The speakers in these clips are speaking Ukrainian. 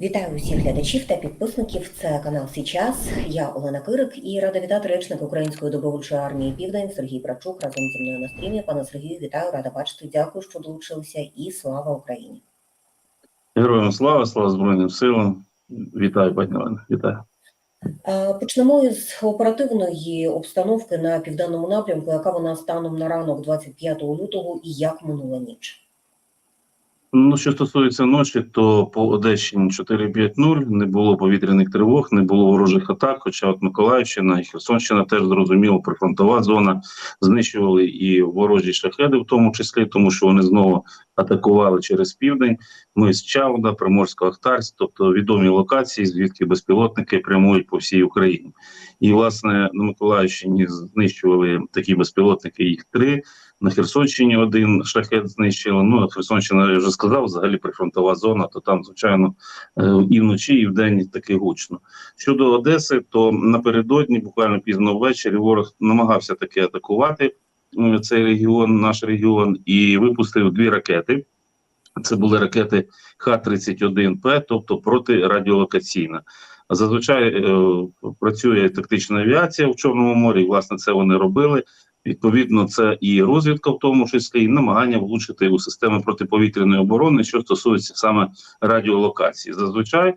Вітаю усіх глядачів та підписників. Це канал Січас. Я Олена Кирик і рада вітати речника Української добровольчої армії Південь Сергій Прачук разом зі мною на стрімі. Пане Сергію, вітаю, рада бачити. Дякую, що долучилися. І слава Україні. Героям слава, слава Збройним силам. Вітаю, пані Олена. Вітаю. Почнемо із оперативної обстановки на південному напрямку. Яка вона станом на ранок 25 лютого і як минула ніч? Ну, що стосується ночі, то по Одещині 4-5-0 не було повітряних тривог, не було ворожих атак. Хоча от Миколаївщина і Херсонщина теж зрозуміло прифронтова зона знищували і ворожі шахеди, в тому числі, тому що вони знову атакували через південь. Ми з Чауда, Приморсько-Ахтарськ, тобто відомі локації, звідки безпілотники прямують по всій Україні. І власне на Миколаївщині знищували такі безпілотники. Їх три. На Херсонщині один шахет знищили. Ну, Херсонщина, я вже сказав, взагалі прифронтова зона, то там, звичайно, е, і вночі, і вдень таки гучно. Щодо Одеси, то напередодні, буквально пізно ввечері, ворог намагався таки атакувати е, цей регіон, наш регіон, і випустив дві ракети. Це були ракети Х-31П, тобто протирадіолокаційна. Зазвичай е, працює тактична авіація в Чорному морі, і, власне, це вони робили. Відповідно, це і розвідка, в тому числі, і намагання влучити у системи протиповітряної оборони, що стосується саме радіолокації. Зазвичай е,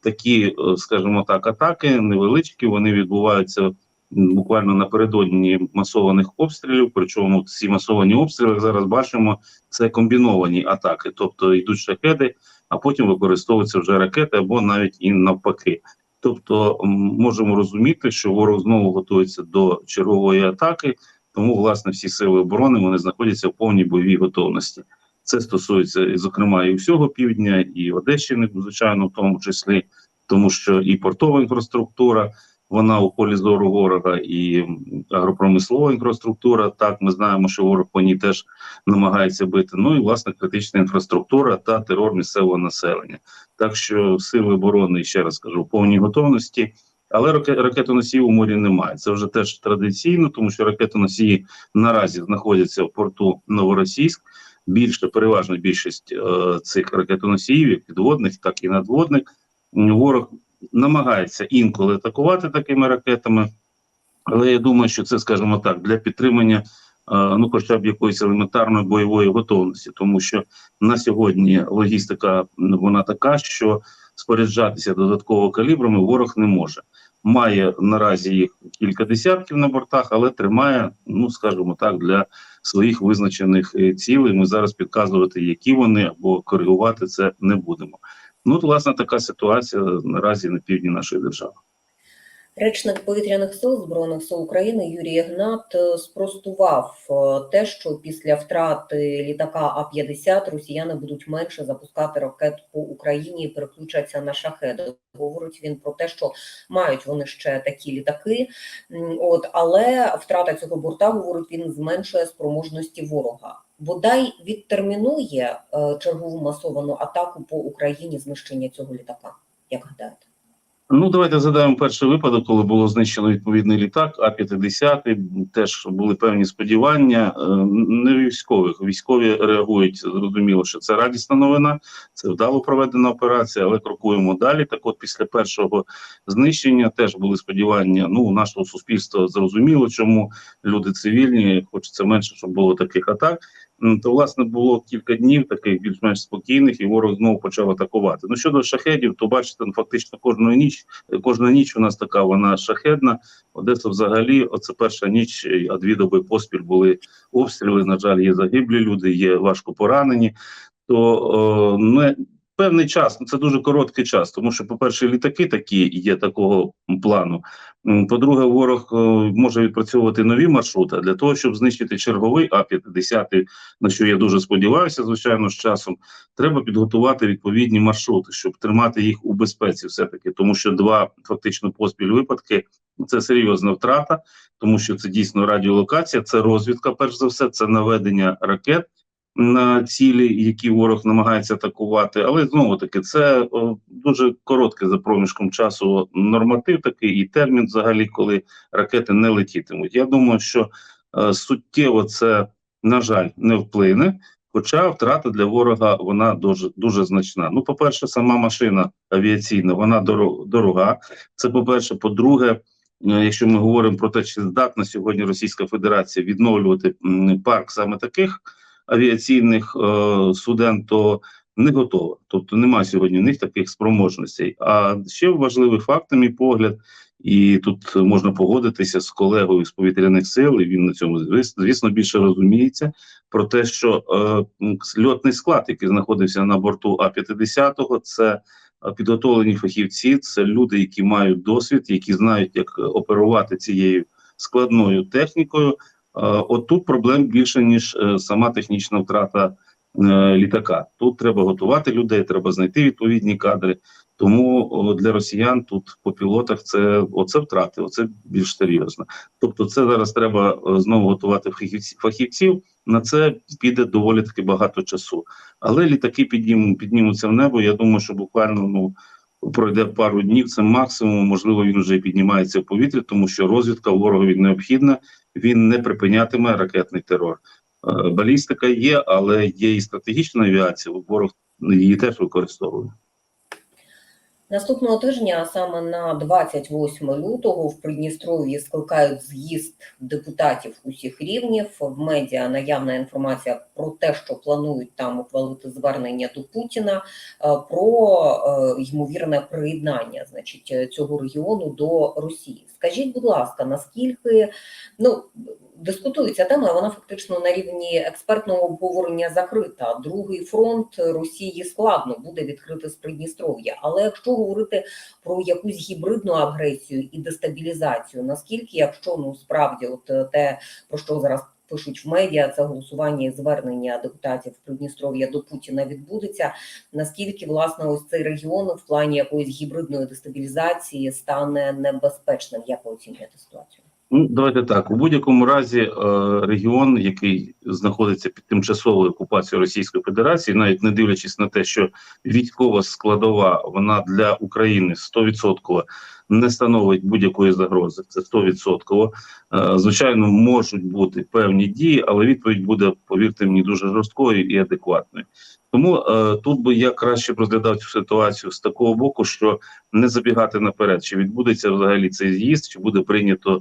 такі, е, скажімо так, атаки невеличкі, вони відбуваються буквально напередодні масованих обстрілів. Причому ці масовані обстріли зараз бачимо, це комбіновані атаки, тобто йдуть шахеди, а потім використовуються вже ракети або навіть і навпаки. Тобто можемо розуміти, що ворог знову готується до чергової атаки, тому власне всі сили оборони вони знаходяться в повній бойовій готовності. Це стосується, зокрема, і всього півдня, і Одещини, звичайно, в тому числі, тому що і портова інфраструктура, вона у полі зору ворога, і агропромислова інфраструктура. Так, ми знаємо, що ворог по ній теж намагається бити. Ну і власне критична інфраструктура та терор місцевого населення. Так що сили оборони, ще раз кажу, повній готовності. Але раке- ракетоносіїв у морі немає. Це вже теж традиційно, тому що ракетоносії наразі знаходяться в порту Новоросійськ. Більше переважна більшість е, цих ракетоносіїв, як підводних, так і надводних. Ворог намагається інколи атакувати такими ракетами, але я думаю, що це, скажімо так, для підтримання е, ну, хоча б якоїсь елементарної бойової готовності, тому що на сьогодні логістика вона така, що споряджатися додатково калібрами ворог не може. Має наразі їх кілька десятків на бортах, але тримає, ну скажімо так, для своїх визначених е, цілей. Ми зараз підказувати, які вони або коригувати це не будемо. Ну, власне, така ситуація наразі на півдні нашої держави. Речник повітряних сил збройних сил України Юрій Гнат е, спростував е, те, що після втрати літака А-50 росіяни будуть менше запускати ракет по Україні і переключаться на шахеди. Говорить він про те, що мають вони ще такі літаки. От але втрата цього борта, говорить він, зменшує спроможності ворога. Бодай відтермінує е, чергову масовану атаку по Україні знищення цього літака. Як гадаєте? Ну, давайте згадаємо перший випадок, коли було знищено відповідний літак А-50. Теж були певні сподівання. е, Не військових. Військові реагують зрозуміло, що це радісна новина, це вдало проведена операція, але крокуємо далі. Так, от після першого знищення теж були сподівання. Ну, у нашого суспільства зрозуміло, чому люди цивільні, хочеться менше, щоб було таких атак. То власне було кілька днів таких більш-менш спокійних, і ворог знову почав атакувати. Ну щодо шахедів, то бачите, ну, фактично кожну ніч, кожна ніч у нас така вона шахедна. Одеса взагалі, оце перша ніч, а дві доби поспіль були обстріли. На жаль, є загиблі люди, є важко поранені. То о, не певний час, ну це дуже короткий час, тому що, по-перше, літаки такі є такого плану. По-друге, ворог може відпрацьовувати нові маршрути для того, щоб знищити черговий А-50, на що я дуже сподіваюся, звичайно, з часом треба підготувати відповідні маршрути, щоб тримати їх у безпеці, все таки, тому що два фактично поспіль випадки це серйозна втрата, тому що це дійсно радіолокація, це розвідка, перш за все, це наведення ракет на цілі, які ворог намагається атакувати. Але знову таки це о, дуже коротке за проміжком часу норматив такий і термін, взагалі, коли ракети не летітимуть. Я думаю, що е, суттєво це на жаль не вплине. Хоча втрата для ворога вона дуже дуже значна. Ну, по-перше, сама машина авіаційна, вона доро- дорога. Це по-перше. По-друге, е, якщо ми говоримо про те, чи здатна сьогодні Російська Федерація відновлювати парк саме таких авіаційних е, суден, то не готова. Тобто немає сьогодні в них таких спроможностей. А ще важливий факт, на мій погляд, і тут можна погодитися з колегою з повітряних сил, і він на цьому звіс- звісно більше розуміється. Про те, що е, льотний склад, який знаходився на борту А-50, це е, підготовлені фахівці, це люди, які мають досвід, які знають, як е, оперувати цією складною технікою. Е, от тут проблем більше ніж е, сама технічна втрата е, літака. Тут треба готувати людей, треба знайти відповідні кадри. Тому для росіян тут по пілотах це оце втрати, оце більш серйозно. Тобто, це зараз треба знову готувати фахівців. На це піде доволі таки багато часу. Але літаки піднім, піднімуться в небо. Я думаю, що буквально ну пройде пару днів. Це максимум. Можливо, він вже піднімається в повітря, тому що розвідка ворогові необхідна. Він не припинятиме ракетний терор. Е, Балістика є, але є і стратегічна авіація. Ворог її теж використовує. Наступного тижня, а саме на 28 лютого, в Придністров'ї скликають з'їзд депутатів усіх рівнів. В медіа наявна інформація про те, що планують там ухвалити звернення до Путіна е, про е, ймовірне приєднання, значить, цього регіону до Росії. Скажіть, будь ласка, наскільки ну дискутується тема, вона фактично на рівні експертного обговорення закрита. Другий фронт Росії складно буде відкрити з Придністров'я. Але якщо говорити про якусь гібридну агресію і дестабілізацію, наскільки, якщо ну справді, от е, те про що зараз пишуть в медіа, це голосування і звернення депутатів Придністров'я до Путіна відбудеться. Наскільки власне ось цей регіон в плані якоїсь гібридної дестабілізації стане небезпечним? Як ви оцінюєте ситуацію? Ну, давайте так. У будь-якому разі е, регіон, який знаходиться під тимчасовою окупацією Російської Федерації, навіть не дивлячись на те, що військова складова вона для України 100% не становить будь-якої загрози. Це 100%. Е, звичайно, можуть бути певні дії, але відповідь буде, повірте мені, дуже жорсткою і адекватною. Тому е, тут би я краще розглядав цю ситуацію з такого боку, що не забігати наперед, чи відбудеться взагалі цей з'їзд, чи буде прийнято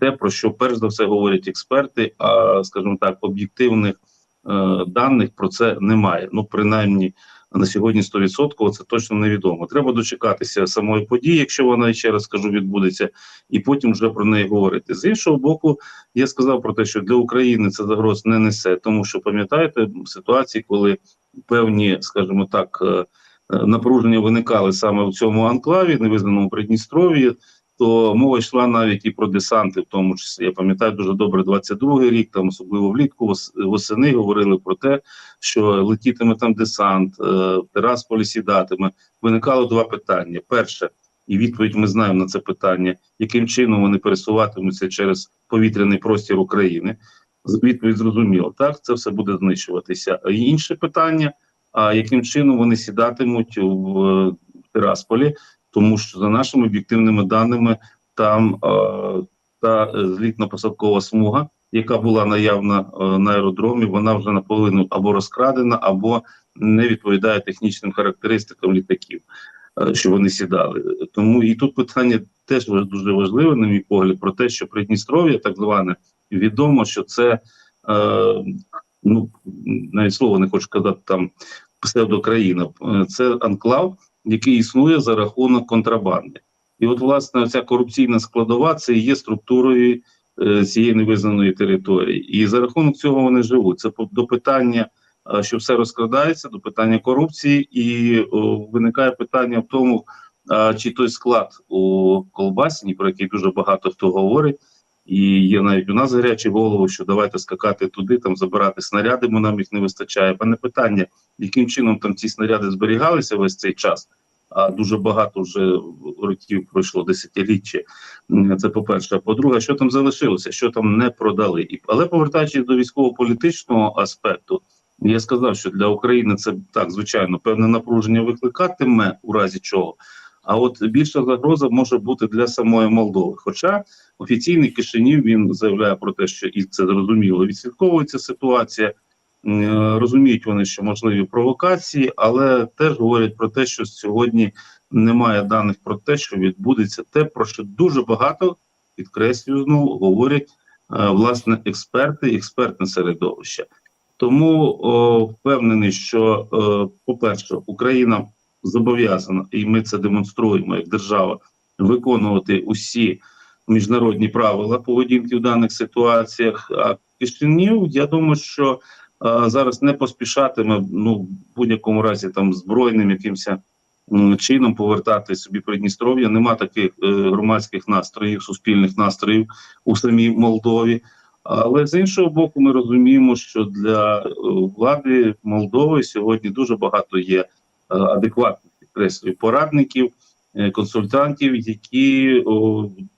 те, про що перш за все говорять експерти, а скажімо так, об'єктивних е, даних про це немає. Ну, принаймні на сьогодні 100% це точно невідомо. Треба дочекатися самої події, якщо вона ще раз скажу, відбудеться, і потім вже про неї говорити. З іншого боку, я сказав про те, що для України це загроз не несе, тому що пам'ятаєте ситуації, коли певні, скажімо так. е, е, Напруження виникали саме в цьому анклаві, невизнаному Придністров'ї, то мова йшла навіть і про десанти, в тому числі. Я пам'ятаю дуже добре 22-й рік, там особливо влітку восени говорили про те, що летітиме там десант, е, в Терасполі сідатиме. Виникало два питання: перше, і відповідь ми знаємо на це питання, яким чином вони пересуватимуться через повітряний простір України. Відповідь зрозуміло, так це все буде знищуватися. А інше питання: а яким чином вони сідатимуть в е, Тирасполі? Тому що за нашими об'єктивними даними, там е, та е, злітно-посадкова смуга, яка була наявна е, на аеродромі, вона вже наполовину або розкрадена, або не відповідає технічним характеристикам літаків, е, що вони сідали. Тому і тут питання теж дуже важливе, на мій погляд, про те, що Придністров'я, так зване, відомо, що це е, ну навіть слово не хочу казати там псевдокраїна, Е, це анклав який існує за рахунок контрабанди. І от, власне, ця корупційна складова це і є структурою е, цієї невизнаної території. І за рахунок цього вони живуть. Це до питання, е, що все розкрадається, до питання корупції, і о, виникає питання в тому, а, чи той склад у Колбасіні, про який дуже багато хто говорить, і є навіть у нас гарячі голови, що давайте скакати туди, там забирати снаряди, бо нам їх не вистачає. Пане питання, яким чином там ці снаряди зберігалися весь цей час? А дуже багато вже років пройшло десятиліття. Це по-перше. А по-друге, що там залишилося, що там не продали. Але повертаючись до військово-політичного аспекту, я сказав, що для України це так звичайно певне напруження викликатиме у разі чого. А от більша загроза може бути для самої Молдови. Хоча офіційний Кишинів він заявляє про те, що і це зрозуміло, відслідковується ситуація. Е, Розуміють вони, що можливі провокації, але теж говорять про те, що сьогодні немає даних про те, що відбудеться те, про що дуже багато підкреслюю знову говорять е, власне експерти, експертне середовище. Тому о, впевнений, що, е, по-перше, Україна зобов'язана, і ми це демонструємо як держава, виконувати усі міжнародні правила поведінки в даних ситуаціях. А Кишинів, я думаю, що е, зараз не поспішатиме ну в будь-якому разі там збройним якимось чином повертати собі Придністров'я. Нема таких е, громадських настроїв, суспільних настроїв у самій Молдові. Але з іншого боку, ми розуміємо, що для е, влади Молдови сьогодні дуже багато є адекватних підкреслюю порадників, е, консультантів, які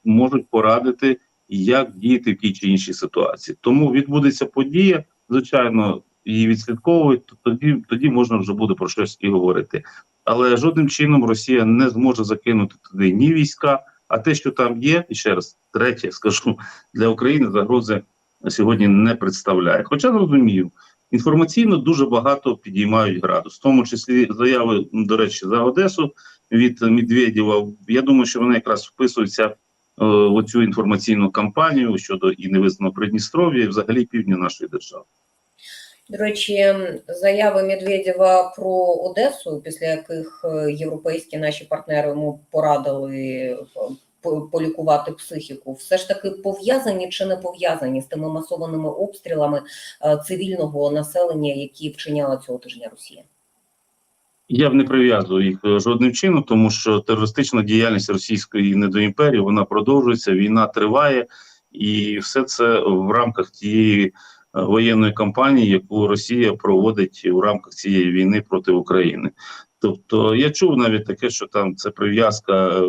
можуть порадити, як діяти в тій чи іншій ситуації. Тому відбудеться подія, звичайно, її відслідковують. то Тоді тоді можна вже буде про щось і говорити. Але жодним чином Росія не зможе закинути туди ні війська, а те, що там є, і ще раз третє скажу для України загрози сьогодні не представляє. Хоча зрозумію, інформаційно дуже багато підіймають градус, в тому числі заяви, до речі, за Одесу від Медведєва. Я думаю, що вони якраз вписуються е, в оцю інформаційну кампанію щодо і невизнаного Придністров'я, і взагалі півдня нашої держави. До речі, заяви Медведєва про Одесу, після яких е, європейські наші партнери йому порадили е, полікувати психіку, все ж таки пов'язані чи не пов'язані з тими масованими обстрілами е, цивільного населення, які вчиняла цього тижня Росія? Я б не прив'язую їх е, жодним чином, тому що терористична діяльність російської недоімперії вона продовжується, війна триває, і все це в рамках тієї е, воєнної кампанії, яку Росія проводить у рамках цієї війни проти України. Тобто я чув навіть таке, що там це прив'язка.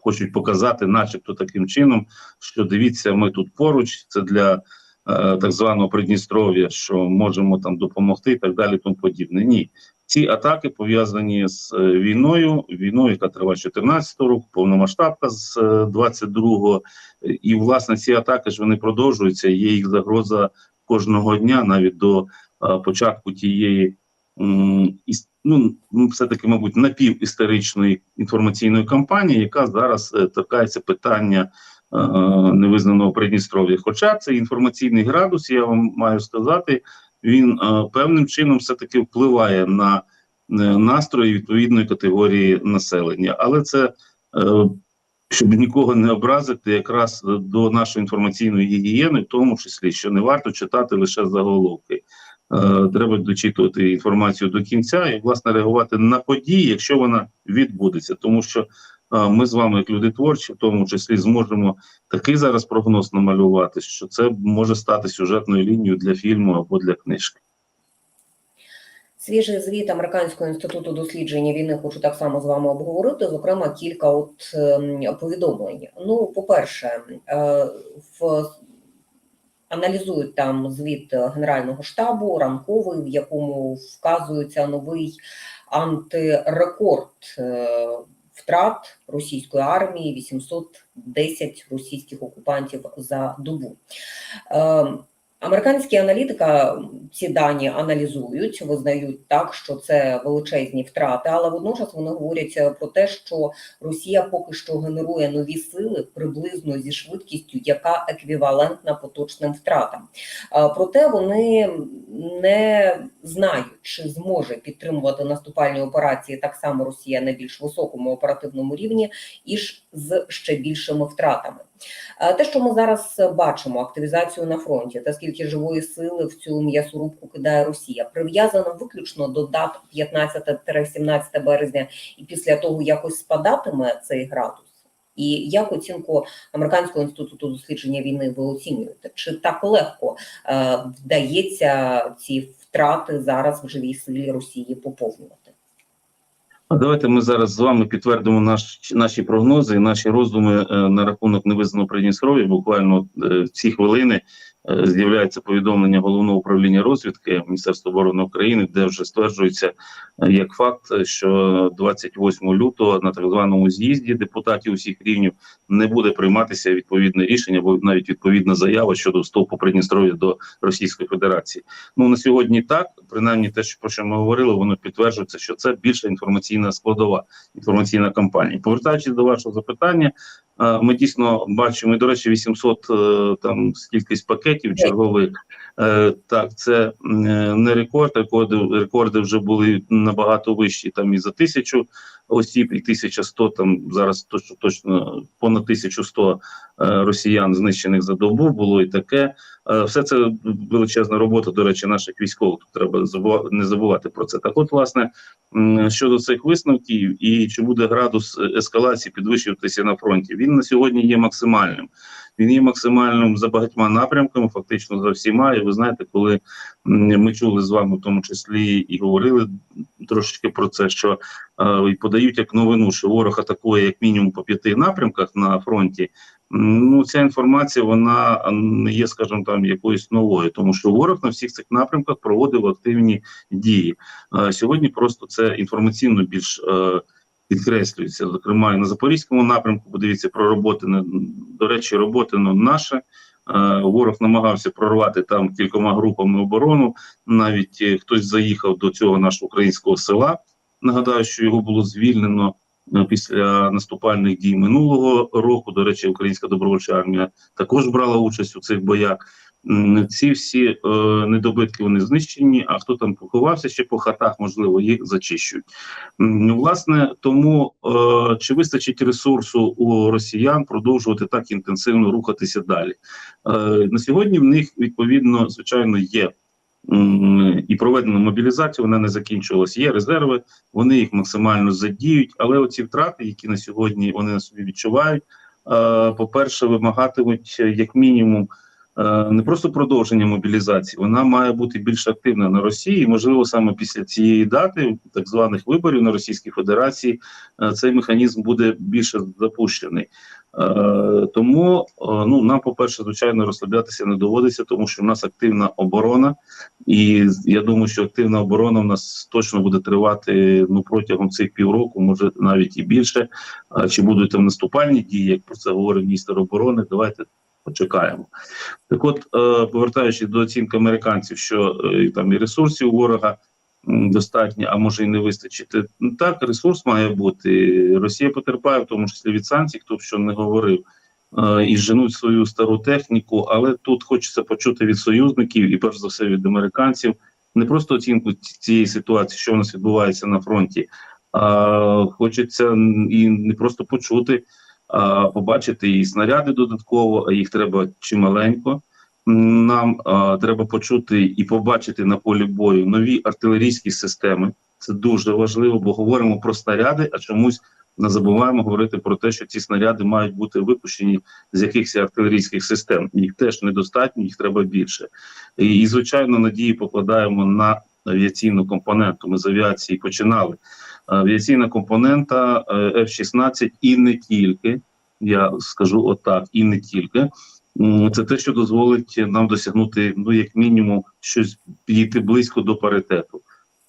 Хочуть показати, начебто, таким чином, що дивіться, ми тут поруч, це для е, так званого Придністров'я, що можемо там допомогти і так далі. Тому подібне. Ні, ці атаки пов'язані з е, війною, війною, яка триває з 14 року, повномасштабка з е, 22-го. Е, І власне ці атаки ж вони продовжуються. Є їх загроза кожного дня, навіть до е, початку тієї м, ну, ну, все-таки, мабуть, напівісторичної інформаційної кампанії, яка зараз е, торкається питання е, невизнаного Придністров'я. Хоча цей інформаційний градус, я вам маю сказати, він е, певним чином все-таки впливає на настрої відповідної категорії населення. Але це, щоб нікого не образити, якраз до нашої інформаційної гігієни, в тому числі, що не варто читати лише заголовки. Е, Треба дочитувати інформацію до кінця і, власне, реагувати на події, якщо вона відбудеться. Тому що е, ми з вами, як люди творчі, в тому числі, зможемо такий зараз прогноз намалювати, що це може стати сюжетною лінією для фільму або для книжки. Свіжий звіт Американського інституту дослідження війни хочу так само з вами обговорити. Зокрема, кілька от ем, повідомлень. Ну, по-перше, е, в аналізують там звіт Генерального штабу ранковий, в якому вказується новий антирекорд е, втрат російської армії 810 російських окупантів за добу. Американські аналітика ці дані аналізують, визнають так, що це величезні втрати, але водночас вони говорять е, про те, що Росія поки що генерує нові сили приблизно зі швидкістю, яка еквівалентна поточним втратам. Е, Проте вони не знають, чи зможе підтримувати наступальні операції так само Росія на більш високому оперативному рівні і ж з ще більшими втратами. Е, Те, що ми зараз бачимо, активізацію на фронті, та скільки живої сили в цю м'ясорубку кидає Росія, прив'язано виключно до дат 15-17 березня, і після того якось спадатиме цей градус. І як оцінку Американського інституту дослідження війни ви оцінюєте? Чи так легко е, вдається ці втрати зараз в живій силі Росії поповнювати? А давайте ми зараз з вами підтвердимо наш, наші прогнози і наші роздуми е, на рахунок невизнаного Придністров'я. Буквально е, в ці хвилини з'являється повідомлення головного управління розвідки Міністерства оборони України, де вже стверджується е, як факт, е, що 28 лютого на так званому з'їзді депутатів усіх рівнів не буде прийматися відповідне рішення, або навіть відповідна заява щодо вступу Придністров'я до Російської Федерації. Ну на сьогодні так, принаймні, те, про що ми говорили, воно підтверджується, що це більша інформаційна складова, інформаційна кампанія. Повертаючись до вашого запитання, е, ми дійсно бачимо, і, до речі, 800 е, там скількись пакетів чергових. Е, Так, це е, не рекорд. Рекорди, рекорди вже були набагато вищі. Там і за тисячу осіб, і 1100, Там зараз точно точно понад 1100 е, росіян знищених за добу було і таке. Все це величезна робота, до речі, наших військових. Тут треба не забувати про це. Так, от, власне, щодо цих висновків і чи буде градус ескалації підвищуватися на фронті, він на сьогодні є максимальним. Він є максимальним за багатьма напрямками, фактично за всіма. І ви знаєте, коли ми чули з вами в тому числі і говорили трошечки про це, що е, подають як новину, що ворог атакує як мінімум по п'яти напрямках на фронті. Ну, ця інформація вона не є, скажімо, там якоюсь новою, тому що ворог на всіх цих напрямках проводив активні дії. Е, Сьогодні просто це інформаційно більш е, підкреслюється. Зокрема, і на запорізькому напрямку. Подивіться про роботи до речі, роботи ну, наше. Е, Ворог намагався прорвати там кількома групами оборону. Навіть е, хтось заїхав до цього нашого українського села. Нагадаю, що його було звільнено е, після наступальних дій минулого року. До речі, українська добровольча армія також брала участь у цих боях. Ці всі е, недобитки вони знищені. А хто там поховався ще по хатах, можливо, їх зачищують. Ну, власне, тому е, чи вистачить ресурсу у росіян продовжувати так інтенсивно рухатися далі? Е, на сьогодні в них відповідно, звичайно, є. І проведена мобілізація, вона не закінчилась. Є резерви, вони їх максимально задіють. Але оці втрати, які на сьогодні вони на собі відчувають, е, по-перше, вимагатимуть е, як мінімум не просто продовження мобілізації, вона має бути більш активна на Росії. Можливо, саме після цієї дати, так званих виборів на Російській Федерації, е, цей механізм буде більше запущений. Е, Тому е, ну нам, по-перше, звичайно, розслаблятися не доводиться, тому що в нас активна оборона, і я думаю, що активна оборона в нас точно буде тривати ну протягом цих півроку, може навіть і більше. Чи будуть там наступальні дії, як про це говорив міністр оборони? Давайте почекаємо. Так, от е, повертаючись до оцінки американців, що е, там і ресурсів ворога достатньо, а може і не вистачити. Ну, Так, ресурс має бути. Росія потерпає, в тому числі від санкцій, хто б що не говорив, е, і женуть свою стару техніку. Але тут хочеться почути від союзників і перш за все від американців не просто оцінку цієї ситуації, що у нас відбувається на фронті, а хочеться і не просто почути, побачити і снаряди додатково, їх треба чималенько. Нам треба почути і побачити на полі бою нові артилерійські системи. Це дуже важливо, бо говоримо про снаряди, а чомусь не забуваємо говорити про те, що ці снаряди мають бути випущені з якихось артилерійських систем. Їх теж недостатньо, їх треба більше. І, і звичайно, надії покладаємо на авіаційну компоненту. Ми з авіації починали. Авіаційна компонента е, F-16 і не тільки. Я скажу отак, і не тільки. Це те, що дозволить нам досягнути, ну як мінімум, щось підійти близько до паритету.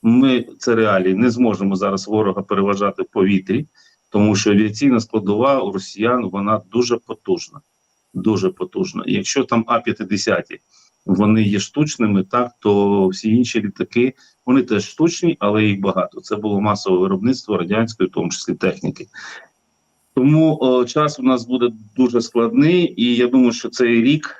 Ми це реалії не зможемо зараз ворога переважати в повітрі, тому що авіаційна складова у росіян вона дуже потужна. Дуже потужна. Якщо там А-50 вони є штучними, так то всі інші літаки вони теж штучні, але їх багато. Це було масове виробництво радянської, в тому числі техніки. Тому о, час у нас буде дуже складний, і я думаю, що цей рік,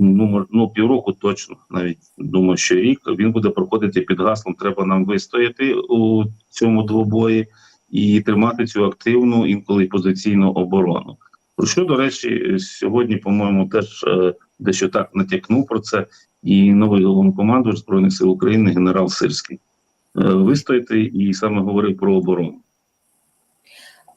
ну, ну півроку точно, навіть думаю, що рік він буде проходити під гаслом. Треба нам вистояти у цьому двобої і тримати цю активну інколи позиційну оборону. Про що, до речі, сьогодні, по-моєму, теж е, дещо так натякнув про це і новий головнокомандувач Збройних сил України генерал Сирський. Е, Вистояти і саме говорив про оборону.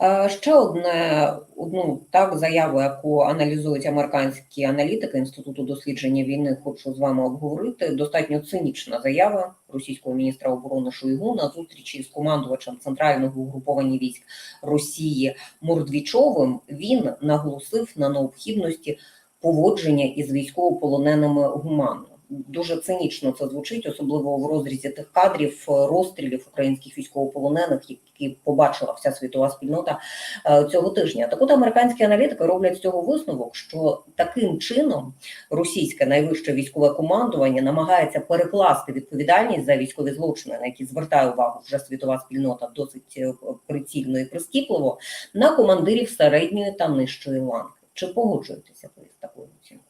Е, Ще одне одну так заяву, яку аналізують американські аналітики інституту дослідження війни, хочу з вами обговорити. Достатньо цинічна заява російського міністра оборони Шойгу на зустрічі з командувачем центрального угруповання військ Росії Мордвічовим. Він наголосив на необхідності поводження із військовополоненими гуманно. Дуже цинічно це звучить, особливо в розрізі тих кадрів е, розстрілів українських військовополонених, які побачила вся світова спільнота е, цього тижня. Так от американські аналітики роблять з цього висновок, що таким чином російське найвище військове командування намагається перекласти відповідальність за військові злочини, на які звертає увагу вже світова спільнота досить е, прицільно і прискіпливо, на командирів середньої та нижчої ланки. Чи погоджуєтеся ви з такою оцінкою?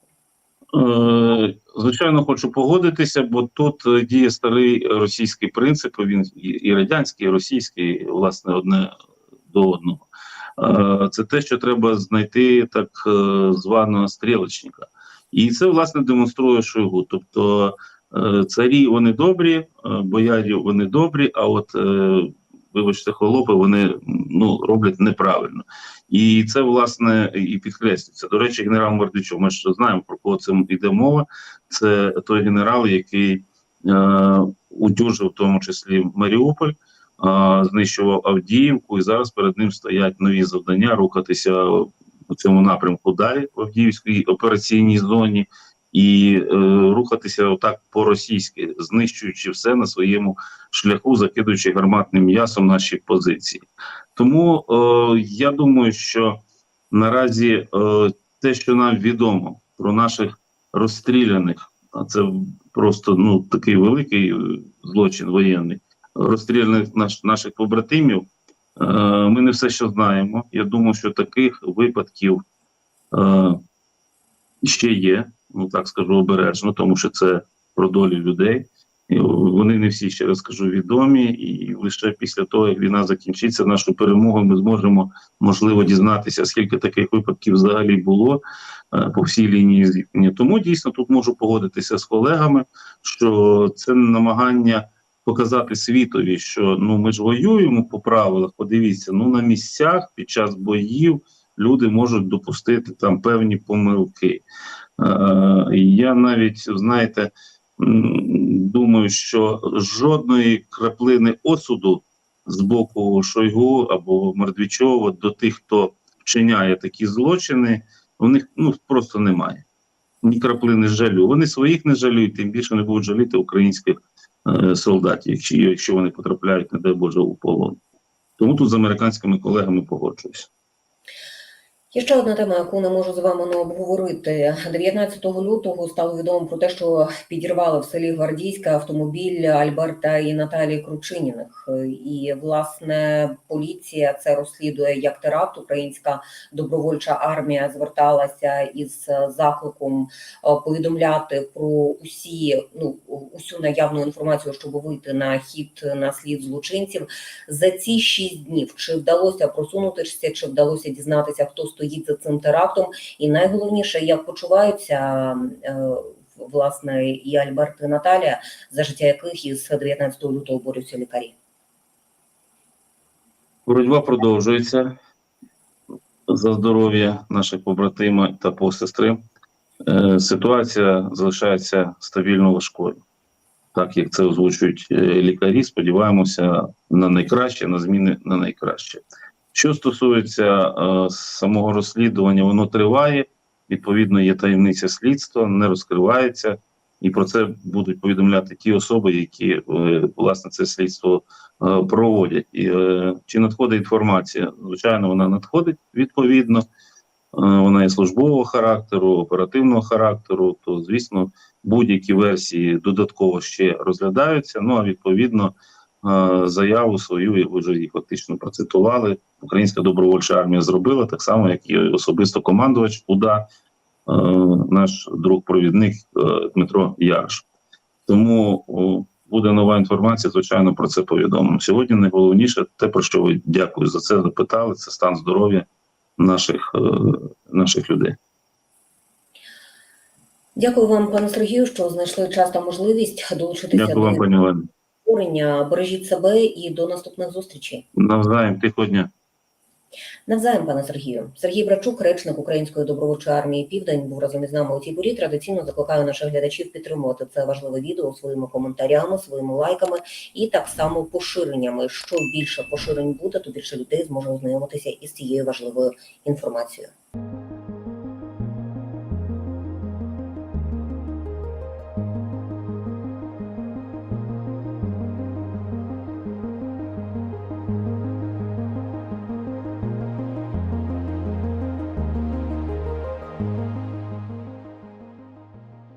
Е, Звичайно, хочу погодитися, бо тут е, діє старий російський принцип. Він і- радянський, і російський, власне, одне до одного. Е, Це те, що треба знайти так званого стрілочника. І це власне демонструє Шойгу. Тобто царі вони добрі, боярі вони добрі, а от вибачте, холопи вони ну роблять неправильно. І це власне і підкреслюється. До речі, генерал Мордичов, ми ж знаємо про кого це йде мова. Це той генерал, який е, удюжив в тому числі Маріуполь, е, знищував Авдіївку, і зараз перед ним стоять нові завдання рухатися у цьому напрямку далі в Авдіївській операційній зоні. І е, рухатися отак по-російськи, знищуючи все на своєму шляху, закидуючи гарматним м'ясом наші позиції. Тому е, я думаю, що наразі е, те, що нам відомо про наших розстріляних, а це просто ну такий великий е, злочин воєнний, розстріляних наш, наших побратимів. Е, ми не все ще знаємо. Я думаю, що таких випадків е, ще є. Ну так скажу обережно, тому що це про долю людей. І Вони не всі ще раз кажу відомі, і лише після того, як війна закінчиться, нашу перемогу ми зможемо можливо дізнатися, скільки таких випадків взагалі було е, по всій лінії зіткнення. Тому дійсно тут можу погодитися з колегами, що це намагання показати світові, що ну ми ж воюємо по правилах. Подивіться, ну на місцях під час боїв люди можуть допустити там певні помилки. Е, я навіть знаєте. Думаю, що жодної краплини осуду з боку Шойгу або Мордвічова до тих, хто вчиняє такі злочини, у них ну просто немає. Ні краплини жалю. Вони своїх не жаліють, тим більше не будуть жаліти українських е, солдатів, якщо, якщо вони потрапляють, не дай Боже, у полон. Тому тут з американськими колегами погоджуюся. Є ще одна тема, яку не можу з вами не обговорити. 19 лютого стало відомо про те, що підірвали в селі Гвардійська автомобіль Альберта і Наталії Кручиніних. І власне поліція це розслідує як теракт. Українська добровольча армія зверталася із закликом е, повідомляти про усі ну усю наявну інформацію, щоб вийти на хід на слід злочинців. За ці шість днів чи вдалося просунутися, чи вдалося дізнатися, хто стоїть за цим терактом, і найголовніше, як почуваються е, власне і Альберт і Наталія, за життя яких із 19 лютого борються лікарі. Боротьба продовжується за здоров'я наших побратима та посестри. Е, Ситуація залишається стабільно важкою, так як це озвучують е, лікарі. Сподіваємося на найкраще, на зміни на найкраще. Що стосується е, самого розслідування, воно триває. Відповідно, є таємниця слідства, не розкривається, і про це будуть повідомляти ті особи, які е, власне це слідство е, проводять. І, е, чи надходить інформація? Звичайно, вона надходить відповідно. Е, вона є службового характеру, оперативного характеру. То, звісно, будь-які версії додатково ще розглядаються. Ну а відповідно, заяву свою ви вже її фактично процитували. Українська добровольча армія зробила так само, як і особисто командувач УДА, е, наш друг-провідник е, Дмитро Ярш. Тому буде нова інформація. Звичайно, про це повідомимо. Сьогодні найголовніше те, про що ви дякую за це запитали, це стан здоров'я наших, е, наших людей. Дякую вам, пане Сергію, що знайшли час та можливість долучитися Дякую вам, до пані Олені. Обговорення. Бережіть себе і до наступних зустрічей. Навзаєм тихого дня. Навзаєм, пане Сергію. Сергій Брачук, речник Української добровольчої армії Південь, був разом із нами у цій порі. Традиційно закликаю наших глядачів підтримувати це важливе відео своїми коментарями, своїми лайками і так само поширеннями. Що більше поширень буде, то більше людей зможе ознайомитися із цією важливою інформацією.